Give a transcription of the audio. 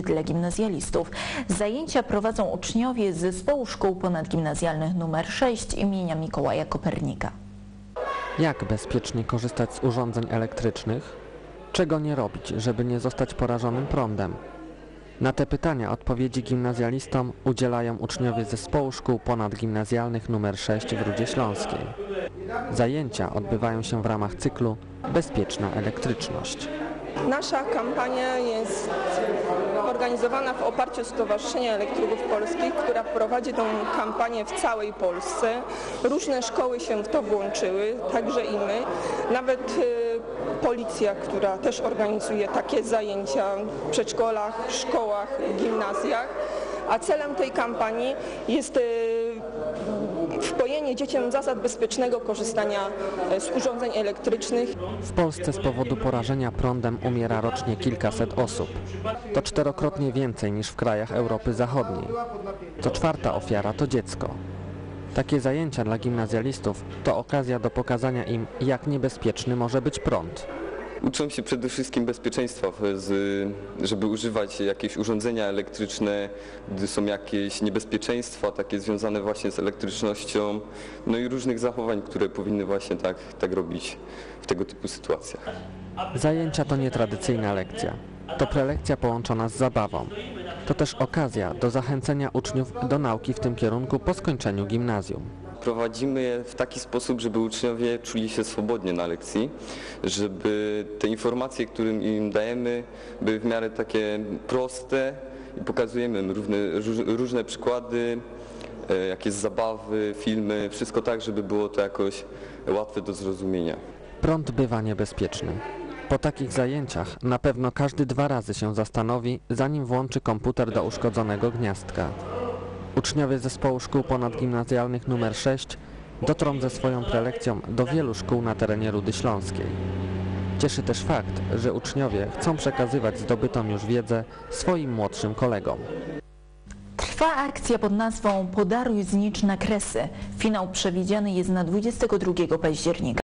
dla gimnazjalistów. Zajęcia prowadzą uczniowie z Zespołu Szkół Ponadgimnazjalnych nr 6 imienia Mikołaja Kopernika. Jak bezpiecznie korzystać z urządzeń elektrycznych? Czego nie robić, żeby nie zostać porażonym prądem? Na te pytania odpowiedzi gimnazjalistom udzielają uczniowie Zespołu Szkół Ponadgimnazjalnych nr 6 w Rudzie Śląskiej. Zajęcia odbywają się w ramach cyklu Bezpieczna elektryczność. Nasza kampania jest organizowana w oparciu o Stowarzyszenie Elektrygów Polskich, która prowadzi tą kampanię w całej Polsce. Różne szkoły się w to włączyły, także i my. Nawet y, policja, która też organizuje takie zajęcia w przedszkolach, szkołach, gimnazjach. A celem tej kampanii jest dzieciom zasad bezpiecznego korzystania e, z urządzeń elektrycznych. W Polsce z powodu porażenia prądem umiera rocznie kilkaset osób. To czterokrotnie więcej niż w krajach Europy Zachodniej. Co czwarta ofiara to dziecko. Takie zajęcia dla gimnazjalistów to okazja do pokazania im, jak niebezpieczny może być prąd. Uczą się przede wszystkim bezpieczeństwa, żeby używać jakieś urządzenia elektryczne, gdy są jakieś niebezpieczeństwa takie związane właśnie z elektrycznością, no i różnych zachowań, które powinny właśnie tak, tak robić w tego typu sytuacjach. Zajęcia to nietradycyjna lekcja. To prelekcja połączona z zabawą. To też okazja do zachęcenia uczniów do nauki w tym kierunku po skończeniu gimnazjum. Prowadzimy je w taki sposób, żeby uczniowie czuli się swobodnie na lekcji, żeby te informacje, które im dajemy, były w miarę takie proste i pokazujemy im różne, róż- różne przykłady, e, jakieś zabawy, filmy, wszystko tak, żeby było to jakoś łatwe do zrozumienia. Prąd bywa niebezpieczny. Po takich zajęciach na pewno każdy dwa razy się zastanowi, zanim włączy komputer do uszkodzonego gniazdka. Uczniowie zespołu szkół ponadgimnazjalnych nr 6 dotrą ze swoją prelekcją do wielu szkół na terenie Rudy Śląskiej. Cieszy też fakt, że uczniowie chcą przekazywać zdobytą już wiedzę swoim młodszym kolegom. Trwa akcja pod nazwą Podaruj znicz na kresy. Finał przewidziany jest na 22 października.